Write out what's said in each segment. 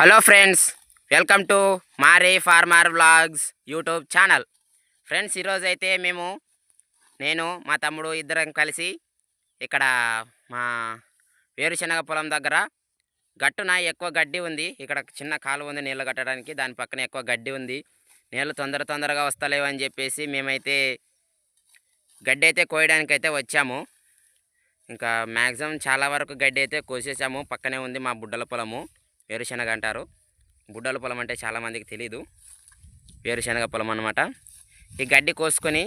Hello friends welcome to మారే farmer vlogs YouTube channel. Friends ఈరోజు అయితే మేము నేను మా తమ్ముడు ఇద్దరం కలిసి ఇక్కడ మా వేరుశనగ పొలం దగ్గర గట్టున ఎక్కువ గడ్డి ఉంది. ఇక్కడ చిన్న కాలువ ఉంది నీళ్ళు కట్టడానికి దాని పక్కన ఎక్కువ గడ్డి ఉంది. నీళ్ళు తొందర తొందరగా వస్తలేవు అని చెప్పేసి మేమైతే గడ్డి అయితే కోయడానికి అయితే వచ్చాము. ఇంకా మ్యాక్సిమం చాలా వరకు గడ్డి అయితే కోసేసాము. పక్కనే ఉంది మా బుడ్డల పొలము. వేరుశనగ అంటారు బుడ్డల పొలం అంటే చాలామందికి తెలీదు. వేరుశనగ పొలం అనమాట ఈ గడ్డి కోసుకొని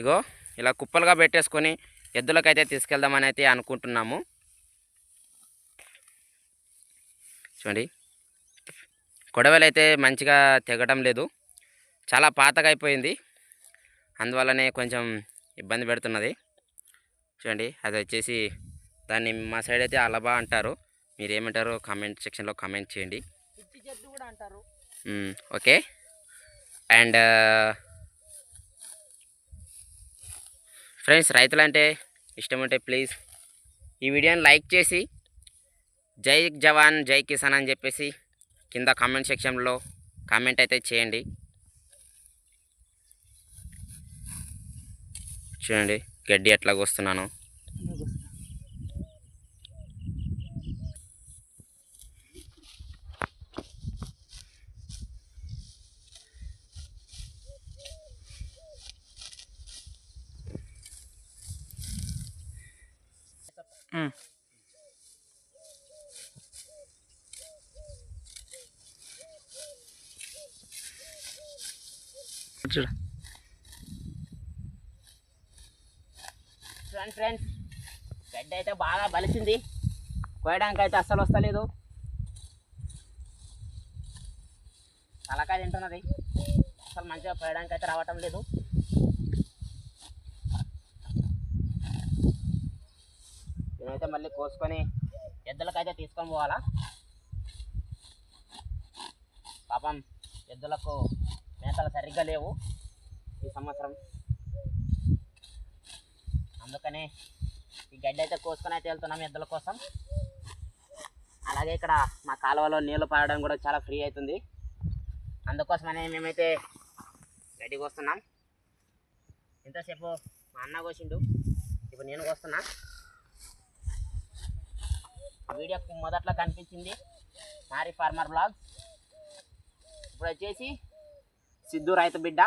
ఇగో ఇలా కుప్పలుగా పెట్టేసుకొని ఎద్దులకైతే తీసుకెళ్దామని అయితే అనుకుంటున్నాము. చూడండి. కొడవలు అయితే మంచిగా తెగడం లేదు. చాలా పాతగా అయిపోయింది అందువల్లనే కొంచెం ఇబ్బంది పెడుతున్నది. చూడండి అది వచ్చేసి దాన్ని మా సైడ్ అయితే అలబా అంటారు. మీరు ఏమంటారో కామెంట్ సెక్షన్లో కామెంట్ చేయండి. ఓకే. అండ్ ఫ్రెండ్స్ రైతులంటే ఇష్టం ఉంటే ప్లీజ్ ఈ వీడియోని లైక్ చేసి జై జవాన్ జై కిసాన్ అని చెప్పేసి కింద కామెంట్ సెక్షన్లో కామెంట్ అయితే చేయండి. చూడండి గడ్డి ఎట్లా చూడ. చూడండి ఫ్రెండ్స్ గడ్డి అయితే బాగా బలిసింది. కోయడానికి అయితే అస్సలు వస్తలేదు. తలకాయ తింటున్నది. అసలు మంచిగా కోయడానికి అయితే రావటం లేదు. నేనైతే మళ్ళీ కోసుకొని ఎద్దులకైతే తీసుకొని పోవాలా? పాపం ఎద్దులకు మేతలు సరిగ్గా లేవు ఈ సంవత్సరం. అందుకనే ఈ గడ్డి అయితే కోసుకొని అయితే వెళ్తున్నాం ఎద్దుల కోసం. అలాగే ఇక్కడ మా కాలువలో నీళ్ళు పారడం కూడా చాలా ఫ్రీ అవుతుంది. అందుకోసమనే మేమైతే గడ్డి కోస్తున్నాం. ఇంతసేపు మా అన్న కోసిండు. ఇప్పుడు నేను కోస్తున్నా. వీడియో మొదట్లో కనిపించింది మారి ఫార్మర్ బ్లాగ్. ఇప్పుడు వచ్చేసి సిద్ధు రైతు బిడ్డ.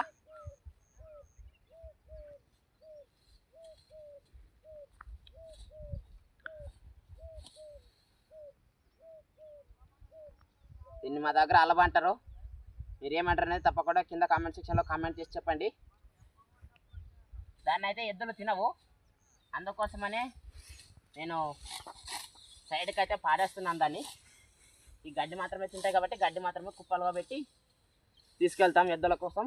దీన్ని మా దగ్గర అలబ అంటారు మీరు ఏమంటారు అనేది తప్పకుండా కింద కామెంట్ సెక్షన్లో కామెంట్ చేసి చెప్పండి. దాన్ని అయితే ఎద్దులు తినవు. అందుకోసమనే నేను సైడ్కి అయితే పారేస్తున్నాను దాన్ని. ఈ గడ్డి మాత్రమే తింటాయి కాబట్టి గడ్డి మాత్రమే కుప్పలుగా పెట్టి తీసుకెళ్తాం ఎద్దుల కోసం.